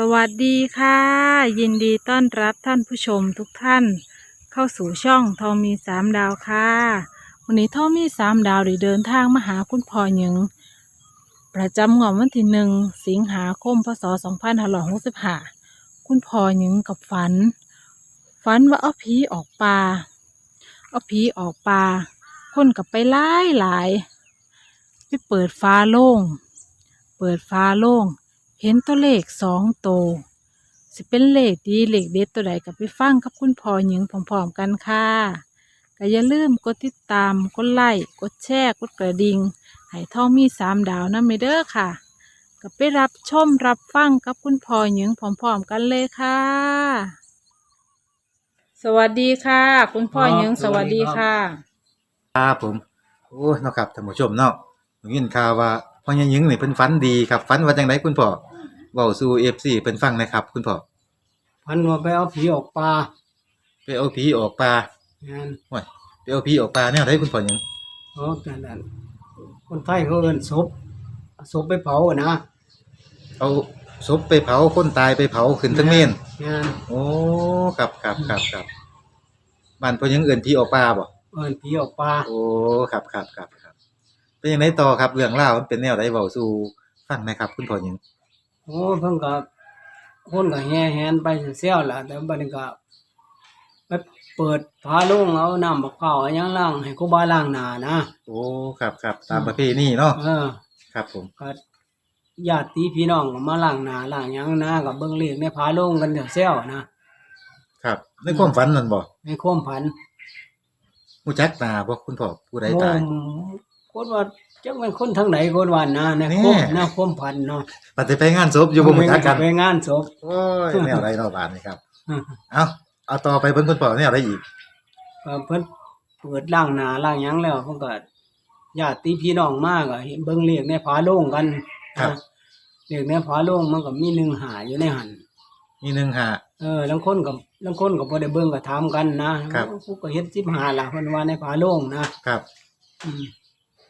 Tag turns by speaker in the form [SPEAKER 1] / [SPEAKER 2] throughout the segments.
[SPEAKER 1] สวัสดีค่ะ ยินดีต้อนรับท่านผู้ชมทุกท่าน เข้าสู่ช่องทองมีสามดาวค่ะ วันนี้ทองมีสามดาวได้เดินทางมาหาคุณพ่อหยิงประจำงวดวันที่หนึ่งสิงหาคมพศสองพันห้าร้อยหกสิบห้าคุณพ่อหยิงกับฝัน ฝันว่าเอาผีออกป่าเอาผีออกป่าคนกับไปไล่หลายไปเปิดฟ้าโล่ง เปิดฟ้าโล่ง เห็นตัวเลขสองโตวสิเป็นเลขดีเลขเด็ดตัวใดกับไปฟังกับคุณพ่อหญิงพร้อมๆกันค่ะก็อย่าลืมกดติดตาม กดไลค์ กดแชร์ กดกระดิ่งให้ท่องมีสามดาวนะเมเด้อค่ะก็ไปรับชมรับฟังกับคุณพ่อหญิงพร้อมๆกันเลยค่ะ สวัสดีค่ะ คุณพ่อหญิง
[SPEAKER 2] ครับ
[SPEAKER 1] สวัสดีค่ะ
[SPEAKER 2] ครับผม โอ้เนาะครับท่านผู้ชมเนาะผมยินข่าวว่า พ่อยังยิงนี่เพิ่นฝันดีครับฝันว่าจังไดคุณพ่อเว้าสู่ FC เพิ่นฟังหนะครับ คุณพ่อ
[SPEAKER 3] พันว่าไปเอาผีออกป่า
[SPEAKER 2] ไปเอาผีออกป่างา
[SPEAKER 3] น
[SPEAKER 2] โอ้ยไปเอาผีออกป่าแนวใดคุณพ่อหยัง
[SPEAKER 3] เพราะกันนั้นคนไทยเขาเอิ้นศพศพไปเผาอะนะ
[SPEAKER 2] เอาศพไปเผาคนตายไปเผาขึ้นทั้งเมน
[SPEAKER 3] งาน
[SPEAKER 2] โอ้ครับครับครับครับบ้านพ่อยังเอิ้นผีออกป่าบ่
[SPEAKER 3] เอิ้นผีออกป่า
[SPEAKER 2] โอ้ครับครับครับครับ เป็นยังไงต่อครับเรื่องราวมันเป็นแนวใดเว้าสู่ฟังหนะครับ คุณพ่อหยัง
[SPEAKER 3] โอ้เพิ่นก็คนก็แห่แหนไปเซี่ยวๆล่ะแต่บัดนี้ก็ไปเปิดฝาโลงเอาน้ำบักข้าวเอาหยังล้างให้ครูบาล้างหน้านะ
[SPEAKER 2] โอ้ครับครับตามประเพณีเนาะ
[SPEAKER 3] เออ
[SPEAKER 2] ครับผม
[SPEAKER 3] ก็ญาติพี่น้องก็มาล้างหน้าล้างหยังนะก็เบิ่งเลขในฝาโลงกันเซี่ยวๆนะครับ
[SPEAKER 2] ในความฝันนั่นบ่
[SPEAKER 3] ในความผัน
[SPEAKER 2] รู้จักหน้าบ่คุณพ่อผู้ใดตาย
[SPEAKER 3] โอ้ คนว่าจังเป็นคนทางไหนคนว่านะใน
[SPEAKER 2] แน่
[SPEAKER 3] ควบนะความพันเนาะ
[SPEAKER 2] ปฏิไปงานศพอยู่บ่รู้จักกัน
[SPEAKER 3] ไปงานศพ
[SPEAKER 2] โอ้ยแนวใดเนาะบาดนี้ครับเอาเอาต่อไปเบิ่งคุณพ่อแนวใดอีก
[SPEAKER 3] ก็เพิ่นเปิดล่างหนาล่างหยังแล้วเพิ่นก็ญาติพี่น้องมากก็เห็นเบิ่งเลขในผาโล่งกัน
[SPEAKER 2] ครับ
[SPEAKER 3] นะเลขในผาโล่งมันก็มีหนึ่งหาอยู่ในหัน
[SPEAKER 2] มีหนึ่งหา
[SPEAKER 3] เออลางคนก็ลางคนก็บ่ได้เบิ่งก็ถามกันนะครับผู้ก็เฮ็ด15ล่ะเพิ่นว่าในผาโล่งนะครับ อืม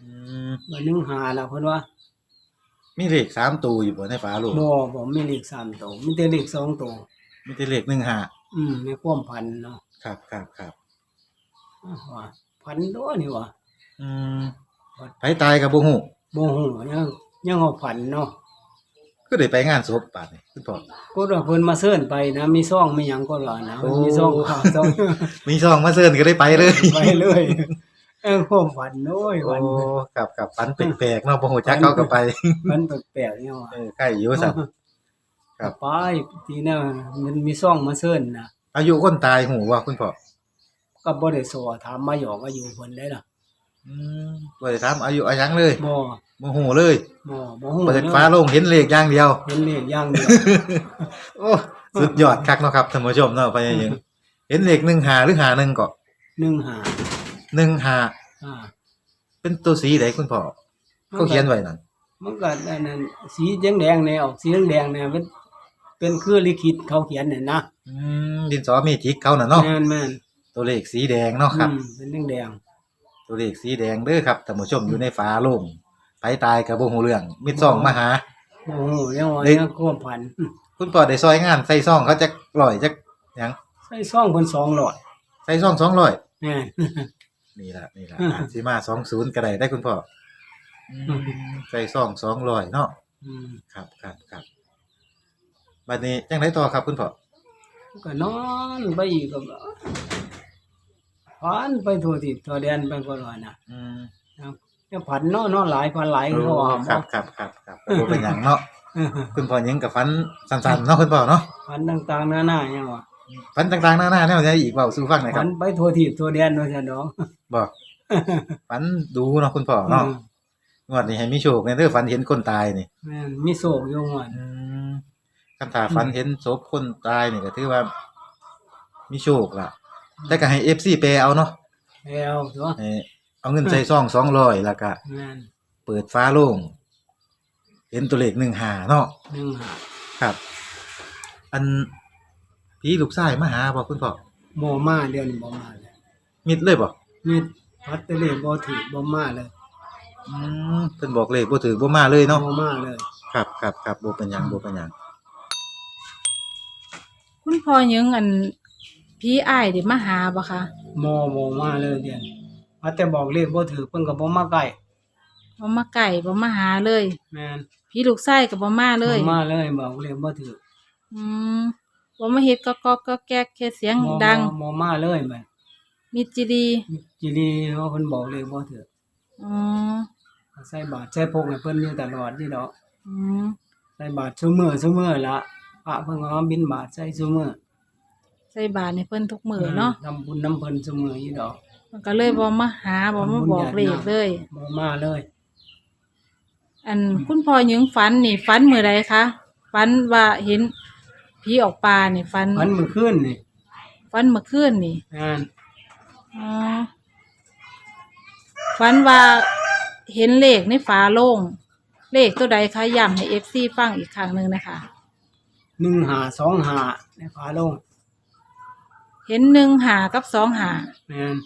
[SPEAKER 2] อืม
[SPEAKER 3] ว่าหนึ่งหาล่ะเพิ่นว่า
[SPEAKER 2] มีเลขสามตัวอยู่บ่ในฝาโลง
[SPEAKER 3] บ่บ่มีเลขสามตัวมีแต่เลขสองตัว
[SPEAKER 2] มีแต่เลขหนึ่งหา
[SPEAKER 3] อืมในความพันเนาะ
[SPEAKER 2] ครับครับครับ
[SPEAKER 3] อ้าวว่าพันตัวนี่วะ
[SPEAKER 2] อืมไผตายกับบ่ฮู้
[SPEAKER 3] โมโหยังยังเอาพันเนาะ
[SPEAKER 2] คือได้ไปงานศพบาดนี้คุณพ่อ
[SPEAKER 3] ก็ว่าเพิ่นมาเชิญไปนะ มีซ่องมีหยังก็ว่านะ
[SPEAKER 2] โอ้
[SPEAKER 3] มีซ่องข้าวซ่อง
[SPEAKER 2] มีซองมาเชิญก็ได้ไปเลย
[SPEAKER 3] ไปเลย เออความฝันโอ้ย
[SPEAKER 2] โอ้
[SPEAKER 3] วัน
[SPEAKER 2] ครับครับฝันแปลกๆเนาะบ่ฮู้จักเขาก็ไป
[SPEAKER 3] มันแปลกๆเนี่ยว่ะ
[SPEAKER 2] เออใกล้อยู่ซั่น ครับ
[SPEAKER 3] ไปทีน่ะมันมีซ่องมาเชิญนะ
[SPEAKER 2] อายุคนตายฮู้ว่าคุณพ่อ
[SPEAKER 3] ก็บ่ได้สอถามมาหยอกอายุเพิ่นได้ล่ะ
[SPEAKER 2] อืมบ่ได้ถามอายุอาหยังเลย
[SPEAKER 3] บ่
[SPEAKER 2] บ่ฮู้เลย
[SPEAKER 3] บ่บ่ฮู้
[SPEAKER 2] เปิดฟ้าโล่งเห็นเลขอย่างเดียว
[SPEAKER 3] เห็นเลขอย่างเดียว
[SPEAKER 2] โอ้สุดยอดคักเนาะครับท่านผู้ชมเนาะไปยังเห็นเลขหนึ่งหาหรือหาหนึ่งก็
[SPEAKER 3] 1หา
[SPEAKER 2] หนึ่งหา
[SPEAKER 3] อ่า
[SPEAKER 2] เป็นตัวสีไหนคุณพ่อเขาเขียนไว้นั่น
[SPEAKER 3] มันก็อันนั้นสีแดงๆเนี่ยออกสีแดงๆเนี่ยเป็นเป็นคือลิขิตเขาเขียนเนี่ยนะ
[SPEAKER 2] อืมดินสอมีทิกเขาน่ะเนาะ
[SPEAKER 3] แม่นแม่น
[SPEAKER 2] ตัวเลขสีแดงเนาะครับ
[SPEAKER 3] อืมเป็นแดง
[SPEAKER 2] ตัวเลขสีแดงเด้อครับท่านผู้ชมอยู่ในฟ้าโล่งไปตายกับบ่ฮู้เรื่องมิดซองมาหา
[SPEAKER 3] ๆโอ้โหเรียกว่า
[SPEAKER 2] เด็ก
[SPEAKER 3] เนี่ยควบพันอืม
[SPEAKER 2] คุณพ่อได้ซอยงานใส่ซองเขาจะลอยจักหยัง
[SPEAKER 3] ใส่ซ่องคนสองหลอด
[SPEAKER 2] ใส่ซอง200
[SPEAKER 3] แม่น
[SPEAKER 2] นี่ล่ะนี่ล่ะ
[SPEAKER 3] อืม
[SPEAKER 2] อาจสิมา20ก็ได้ได้คุณพ่ออืมใส่ซอง200เนาะ
[SPEAKER 3] อืม
[SPEAKER 2] ครับครับครับบัดนี้จังไดต่อครับคุณพ่อ
[SPEAKER 3] ก็นอนไปอีกก็พันไปทั่วทิศทั่วแดนไปก็ว่านะ
[SPEAKER 2] อืม
[SPEAKER 3] เนี่ยพันเนาะเนาะหลายพันหลายเขาว่า
[SPEAKER 2] ครับครับครับครับบ่เป็นหยังเนาะคุณพ่อยังกับฟันสั้นๆเนาะคุณพ่อเนาะ
[SPEAKER 3] พันต่างๆนานาเนี่ยว่า
[SPEAKER 2] ฟันต่างๆหน้าๆแนวใดอีกเว้าสู่ฟังหน่อยค
[SPEAKER 3] พั
[SPEAKER 2] รับ
[SPEAKER 3] นไปทั่วทิศทั่วแดนว่าซั่นดอก
[SPEAKER 2] บ่ฟันดูเนาะคุณพ่อเนาะงวดนี้ให้มีโชคในเด้อฝันเห็นคนตายนี่
[SPEAKER 3] แม่นมีโศกอยู่ว่า
[SPEAKER 2] อืมคันถ้าฝันเห็นศพคนตายนี่ก็ถือว่า มีโชคล่ะแต่ก็ให้ FC แปลเอาเนาะ
[SPEAKER 3] แล้วตัว
[SPEAKER 2] ให้เอาเงินใส่ซอง200แล้วก็
[SPEAKER 3] แม่น
[SPEAKER 2] เปิดฟ้าโล่งเห็นตัวเลข15เนาะ
[SPEAKER 3] หนึ่งหา
[SPEAKER 2] ครับ อัน พี่ลูกชายมาหาบ่คุณพ่อ
[SPEAKER 3] บ่มาเดือนนี้บ่มาเลย
[SPEAKER 2] มิดเลยบ่
[SPEAKER 3] นี่พัดแตะเลบ่ถือบ่มาเลย
[SPEAKER 2] อืมเพิ่นบอกเลขบ่ถือบ่มาเลยเนาะ
[SPEAKER 3] บ่มาเลย
[SPEAKER 2] ครับครับครับบ่เป็นหยังบ่เป็นหยัง
[SPEAKER 1] คุณพ่อยังอันพี่อ้ายได้มาหาบ่คะ
[SPEAKER 3] หมอบ่มาเลยเดือนว่าแต่บอกเลขบ่ถือเพิ่นก็บ่มาใกล้
[SPEAKER 1] บ่มาไก่บ่มาหาเลย
[SPEAKER 3] แม่น
[SPEAKER 1] พี่ลูกไส้ก็บ่มาเลย
[SPEAKER 3] บ่มาเลยบอกเลขบ่ถือ
[SPEAKER 1] อืม บ่มาเฮ็ดก็ก็ก็แก๊กแค่เสียง
[SPEAKER 3] บ่
[SPEAKER 1] ดัง
[SPEAKER 3] บ่บ่มาเลยแม่น
[SPEAKER 1] มีจีดี
[SPEAKER 3] จิรีเขาเพิ่นบอกเลขบ่ถือ
[SPEAKER 1] อ๋อ
[SPEAKER 3] ใส่บาตรใส่พกให้เพิ่นอยู่ตลอดนี่ดอก
[SPEAKER 1] อืม
[SPEAKER 3] ใส่บาตรซุมื้อซุมื้อละพระเพิ่นก็มาบิณฑบาตใส่ซุมื้อ
[SPEAKER 1] ใส่บาตรให้เพิ่นทุกมื้อเนาะ
[SPEAKER 3] ทำบุญน้ำเพิ่นซุมื้ออยู่ดอก
[SPEAKER 1] มันก็เลยบ่มาหาบ่มาบอกเลขเลย
[SPEAKER 3] บ่มาเลย
[SPEAKER 1] อันคุณพ่อยังฝันนี่ฝันมื้อใดคะฝันว่าเห็น ผีออกป่านี่ฝัน
[SPEAKER 3] วันมื้อคืนนี่
[SPEAKER 1] ฝันเมื่อคืนนี่
[SPEAKER 3] แม่น
[SPEAKER 1] อ๋อฝันว่าเห็นเลขในฝาโล่งเลขตัวใดคะย้ำให้ FC ฟังอีกครั้งหนึงนะคะ
[SPEAKER 3] 1525ในฝาโลง
[SPEAKER 1] เห็นหนึ่งหากับสองหา
[SPEAKER 3] แม่น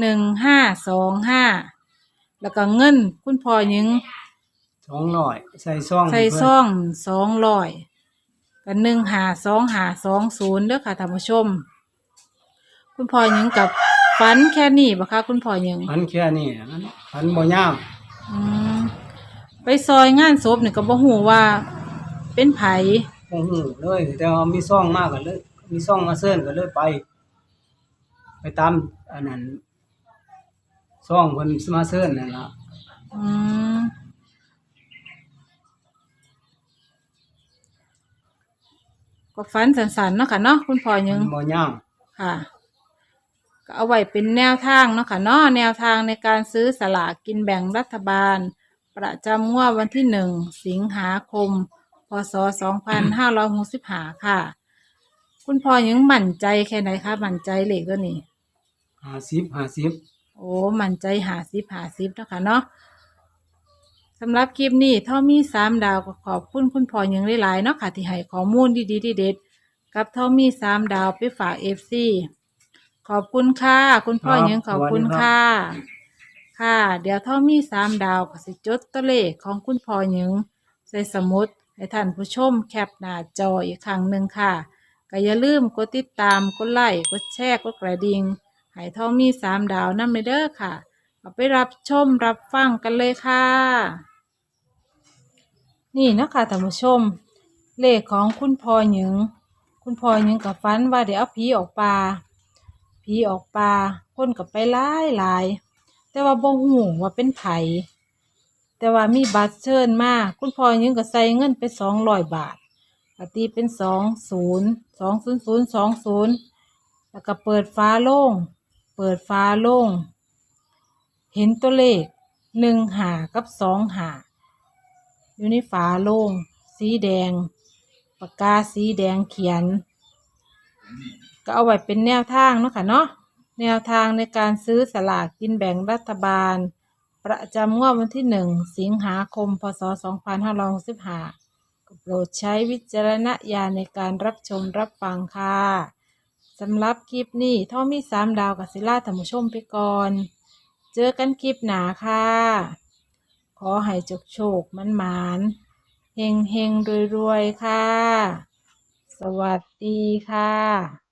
[SPEAKER 1] หนึ่งห้าสองห้าแล้วก็เงินคุณพ่อยิง
[SPEAKER 3] 200ใส่ซอง
[SPEAKER 1] ใส่
[SPEAKER 3] ให้เพิ่น
[SPEAKER 1] ซ่องสองร้อยกับหนึ่งหาสองหาสองศูนย์เด้อค่ะท่านผู้ชม คุณพ่อยิงกับฝันแค่นี้บ่คะคุณพ่อยิง
[SPEAKER 3] พันแค่นี้มันพันบ่ยาว
[SPEAKER 1] อืมไปซอยงานศพนี่ก็บ่ฮู้ว่า เป็นไผ
[SPEAKER 3] บ่ฮู้เลยแต่ว่ามีซองมากก็เลย มีซองมาเซิ้นก็เลยไป ไปตามอันนั้นซองเพิ่นมาเซิ้นนั่นล่ะ
[SPEAKER 1] อืม ก็ฝันสันๆเนาะค่ะเนาะคุณพ่อยิง
[SPEAKER 3] มันบ่ยาว
[SPEAKER 1] ค่ะ ก็เอาไว้เป็นแนวทางเนาะค่ะเนาะแนวทางในการซื้อสลากกินแบ่งรัฐบาล ประจำงวดวันที่หนึ่งสิงหาคม พศสองพันห้าร้อยหกสิบห้าค่ะ คุณพ่อยังมั่นใจแค่ไหนคะมั่นใจเลขตัวนี้
[SPEAKER 3] 50 50
[SPEAKER 1] โอ้มั่นใจหาสิบหาสิบเนาะคะเนาะสำหรับคลิปนี้ท่อมีสามดาวก็ขอบคุณคุณพ่อยังหลายๆเนาะค่ะที่ให้ข้อมูลดีๆเด็ดๆกับท่อมีสามดาวไปฝากเอฟซีขอบคุณค่ะคุณพ่อยังขอบคุณค่ะ ค่ะ เดี๋ยวท่อมีสามดาวก็สิจดตัวเลขของคุณพ่อยังใส่สมุดให้ท่านผู้ชมแคปหน้าจออีกครั้งหนึ่งค่ะก็อย่าลืมกดติดตามกดไลค์กดแชร์กดกระดิ่งให้ทองมีสามดาวนั่นไปเด้อค่ะ เอาไปรับชมรับฟังกันเลยค่ะ นี่เนาะคะท่านผู้ชม เลขของคุณพ่อหยิง คุณพ่อหยิงกับฟันว่าเดี๋ยวเอาผีออกป่าผีออกป่าคนกับไปหลายหลาย แต่ว่าบ่หูว่าเป็นไผแต่ว่ามีบัตรเชิญมา คุณพ่อหยิงก็ใส่เงินไปสองร้อยบาทปตีเป็นสองศูนย์สองศูนย์ศูนย์สองศูนย์แล้วก็เปิดฟ้าโล่ง เปิดฟ้าโล่ง เห็นตัวเลขหนึ่งหากับสองหา อยู่ในฝาโล่งสีแดง ปากกาสีแดงเขียน ก็เอาไว้เป็นแนวทางเนาะค่ะเนาะแนวทางในการซื้อสลากกินแบ่งรัฐบาล ประจำงวดวันที่หนึ่งสิงหาคม พศสองพันห้าร้อยหกสิบห้าโปรดใช้วิจารณญาณในการรับชมรับฟังค่ะสำหรับคลิปนี้ท่อมีสามดาวกับศิลาธรรมชมไปก่อน เจอกันคลิปหนาค่ะ อให้จกโชคมันหมานเฮงเฮงรวยรวยๆค่ะ สวัสดีค่ะ